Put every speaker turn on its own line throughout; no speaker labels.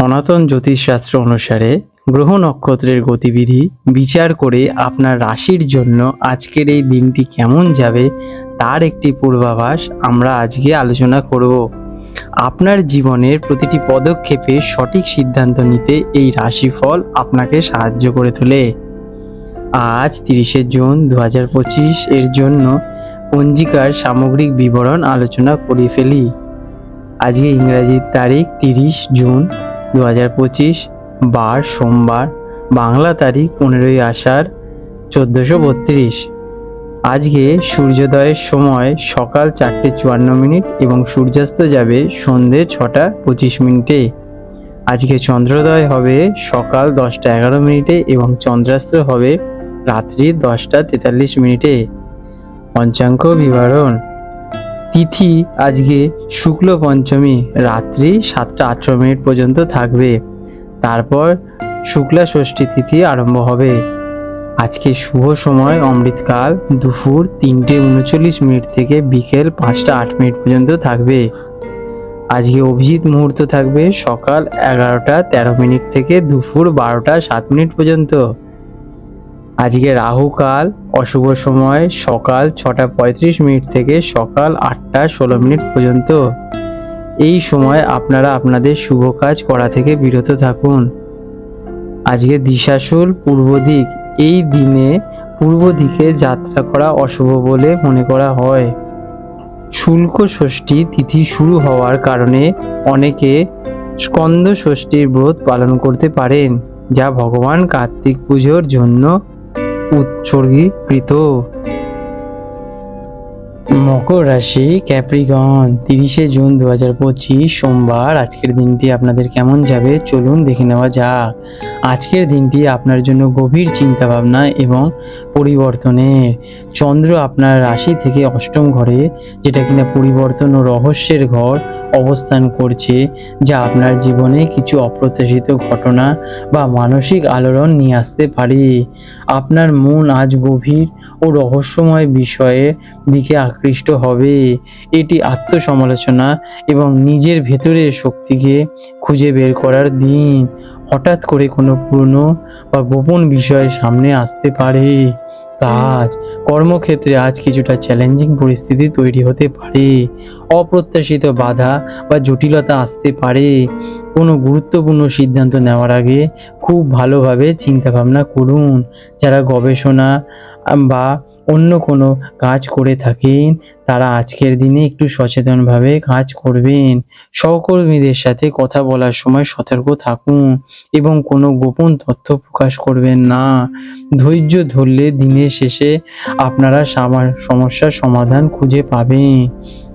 সনাতন জ্যোতিষশাস্ত্র অনুসারে গ্রহ নক্ষত্রের গতিবিধি বিচার করে আপনার রাশির জন্য আজকের এই দিনটি কেমন যাবে তার একটি পূর্বাভাস আমরা আজকে আলোচনা করব। আপনার জীবনের প্রতিটি পদক্ষেপে সঠিক সিদ্ধান্ত নিতে এই রাশিফল আপনাকে সাহায্য করে তোলে। আজ তিরিশে জুন দু হাজার পঁচিশ এর জন্য পঞ্জিকার সামগ্রিক বিবরণ আলোচনা করে ফেলি। আজকে ইংরাজির তারিখ তিরিশ জুন দু হাজার পঁচিশ, বার, সোমবার, বাংলা তারিখ পনেরোই আষাঢ়, চোদ্দোশো বত্রিশ। আজকে সূর্যোদয়ের সময় সকাল চারটে চুয়ান্ন মিনিট এবং সূর্যাস্ত যাবে সন্ধে ছটা পঁচিশ মিনিটে। আজকে চন্দ্রোদয় হবে সকাল দশটা এগারো মিনিটে এবং চন্দ্রাস্ত হবে রাত্রি দশটা তেতাল্লিশ মিনিটে। পঞ্চাঙ্গ বিবরণ। তিথি আজকে শুক্ল পঞ্চমী, রাত্রি সাতটা আঠেরো মিনিট পর্যন্ত থাকবে। তারপর শুক্লা ষষ্ঠী তিথি আরম্ভ হবে। আজকে শুভ সময়, অমৃতকাল, দুপুর তিনটে উনচল্লিশ মিনিট থেকে বিকেল পাঁচটা আট মিনিট পর্যন্ত থাকবে। আজকে অভিজিৎ মুহূর্ত থাকবে সকাল এগারোটা তেরো মিনিট থেকে দুপুর বারোটা সাত মিনিট পর্যন্ত। আজকে রাহুকাল অশুভ সময়, সকাল ছটা পঁয়ত্রিশ মিনিট থেকে সকাল আটটা ষোলো মিনিট পর্যন্ত। এই সময় আপনারা আপনাদের শুভ কাজ করা থেকে বিরত থাকুন। আজকে দিশাশুল পূর্ব দিক, এই দিনে পূর্ব দিকে যাত্রা করা অশুভ বলে মনে করা হয়। শুল্ক ষষ্ঠী তিথি শুরু হওয়ার কারণে অনেকে স্কন্দ ষষ্ঠীর ব্রত পালন করতে পারেন, যা ভগবান কার্তিক পুজোর জন্য উৎসর্গীকৃত। মকর রাশি, ক্যাপ্রিকন, তিরিশে জুন দু হাজার পঁচিশ, সোমবার। আজকের দিনটি আপনাদের কেমন যাবে? চলুন দেখে নেওয়া যাক। আজকের দিনটি আপনার জন্য গভীর চিন্তাভাবনা এবং পরিবর্তনের। চন্দ্র আপনার রাশি থেকে অষ্টম ঘরে, যেটা কিনা পরিবর্তন ও রহস্যের ঘর অবস্থান করছে, যা আপনার জীবনে কিছু অপ্রত্যাশিত ঘটনা বা মানসিক আলোড়ন নিয়ে আসতে পারে। আপনার মন আজ গভীর ও রহস্যময় বিষয়ের দিকে আকৃষ্ট হবে। এটি আত্মসমালোচনা এবং নিজের ভেতরের শক্তিকে খুঁজে বের করার দিন। হঠাৎ করে কোনো পুরনো বা গোপন বিষয় সামনে আসতে পারে। কাজ, কর্মক্ষেত্রে আজ কিছুটা চ্যালেঞ্জিং পরিস্থিতি তৈরি হতে পারে। অপ্রত্যাশিত বাধা বা জটিলতা আসতে পারে। কোনো গুরুত্বপূর্ণ সিদ্ধান্ত নেওয়ার আগে খুব ভালোভাবে চিন্তাভাবনা করুন। যারা গবেষণা বা অন্য কোনো কাজ করে থাকেন, তারা আজকের দিনে একটু সচেতনভাবে কাজ করবেন। সহকর্মীদের সাথে কথা বলার সময় সতর্ক থাকুন এবং কোনো গোপন তথ্য প্রকাশ করবেন না। ধৈর্য ধরলে দিনের শেষে আপনারা সমস্যার সমাধান খুঁজে পাবেন।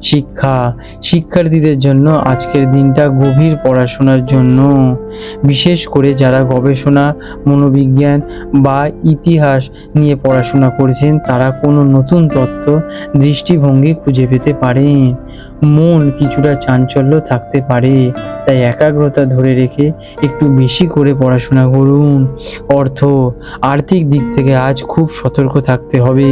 শিক্ষা, শিক্ষার্থীদের জন্য আজকের দিনটা গভীর পড়াশোনার জন্য। বিশেষ করে যারা গবেষণা, মনোবিজ্ঞান বা ইতিহাস নিয়ে পড়াশোনা করেছেন, তারা কোনো নতুন তথ্য দৃষ্টিভঙ্গি খুঁজে পেতে পারেন। মন কিছুটা চাঞ্চল্য থাকতে পারে। তাই একাগ্রতা ধরে রেখে একটু বেশি করে পড়াশোনা করুন। অর্থ, আর্থিক দিক থেকে আজ খুব সতর্ক থাকতে হবে।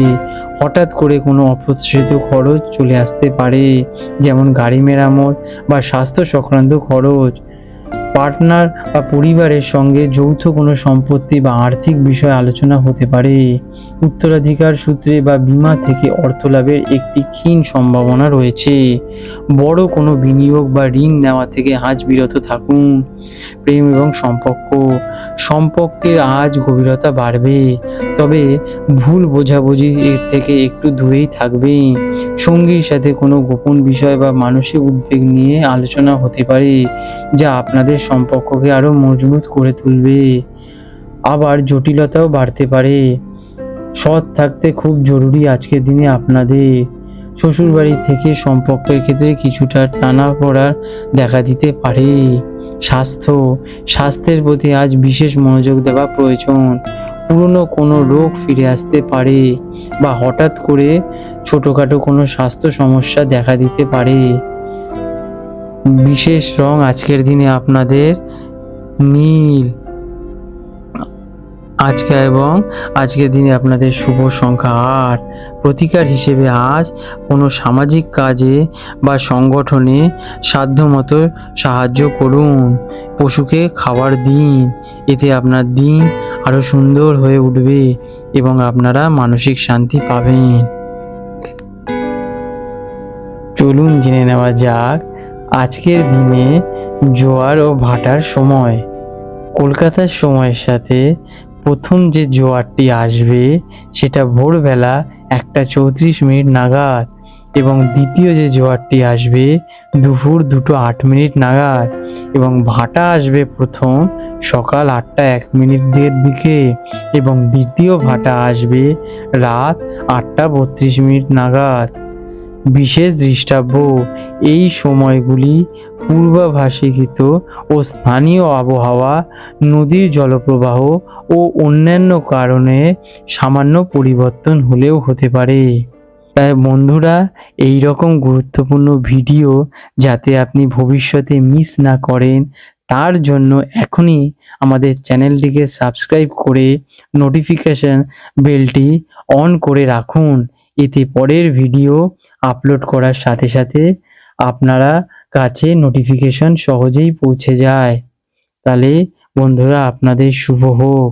হঠাৎ করে কোনো অপ্রত্যাশিত খরচ চলে আসতে পারে, যেমন গাড়ি মেরামত বা স্বাস্থ্য সংক্রান্ত খরচ। পার্টনার বা পরিবারের সঙ্গে যৌথ কোনো সম্পত্তি বা আর্থিক বিষয় আলোচনা হতে পারে। উত্তরাধিকার সূত্রে বা বীমা থেকে অর্থ লাভের একটি ক্ষীণ সম্ভাবনা রয়েছে। বড় কোনো বিনিয়োগ বা ঋণ নেওয়া থেকে আজ বিরত থাকুন। প্রেম এবং সম্পর্ক। সম্পর্কের আজ গভীরতা বাড়বে, তবে ভুল বোঝাবুঝি এর থেকে একটু দূরেই থাকবেন সঙ্গীর সাথে কোনো গোপন বিষয় বা মানসিক উদ্বেগ নিয়ে আলোচনা হতে পারে, যা আপনাদের সম্পর্ককে আরও মজবুত করে তুলবে। আবার জটিলতাও বাড়তে পারে। সৎ থাকতে খুব জরুরি আজকের দিনে আপনাদের। শ্বশুরবাড়ি থেকে সম্পর্কের ক্ষেত্রে কিছুটা টানা পড়ার দেখা দিতে পারে। স্বাস্থ্য, স্বাস্থ্যের প্রতি আজ বিশেষ মনোযোগ দেওয়া প্রয়োজন। পুরনো কোনো রোগ ফিরে আসতে পারে বা হঠাৎ করে ছোটোখাটো কোনো স্বাস্থ্য সমস্যা দেখা দিতে পারে। বিশেষ রং আজকের দিনে আপনাদের নীল। আজকে এবং আজকের দিনে আপনাদের শুভ সংখ্যা আট। প্রতিকার হিসেবে আজ কোনো সামাজিক কাজে বা সংগঠনে সাধ্যমতো সাহায্য করুন। পশুকে খাবার দিন, এতে আপনার দিন আরও সুন্দর হয়ে উঠবে এবং আপনারা মানসিক শান্তি পাবেন। চলুন জেনে নেওয়া যাক আজকের দিনে জোয়ার ও ভাটার সময়। কলকাতার সময়ের সাথে প্রথম যে জোয়ারটি আসবে, সেটা ভোরবেলা একটা চৌত্রিশ মিনিট নাগাদ এবং দ্বিতীয় যে জোয়ারটি আসবে, দুপুর দুটো আট মিনিট নাগাদ এবং ভাটা আসবে প্রথম সকাল আটটা এক মিনিটের দিকে এবং দ্বিতীয় ভাটা আসবে রাত আটটা বত্রিশ মিনিট নাগাদ। বিশেষ দৃষ্টাব্য। এই সময়গুলি পূর্বাভাসিকৃত ও স্থানীয় আবহাওয়া, নদীর জলপ্রবাহ ও অন্যান্য কারণে সামান্য পরিবর্তন হলেও হতে পারে। তাই বন্ধুরা এই রকম গুরুত্বপূর্ণ ভিডিও যাতে আপনি ভবিষ্যতে মিস না করেন, তার জন্য এখনই আমাদের চ্যানেলটিকে সাবস্ক্রাইব করে নোটিফিকেশন বেলটি অন করে রাখুন এতে পরের ভিডিও আপলোড করার সাথে সাথে আপনারা কাছে নোটিফিকেশন সহজেই পৌঁছে যায়। তাহলে বন্ধুরা আপনাদের শুভ হোক।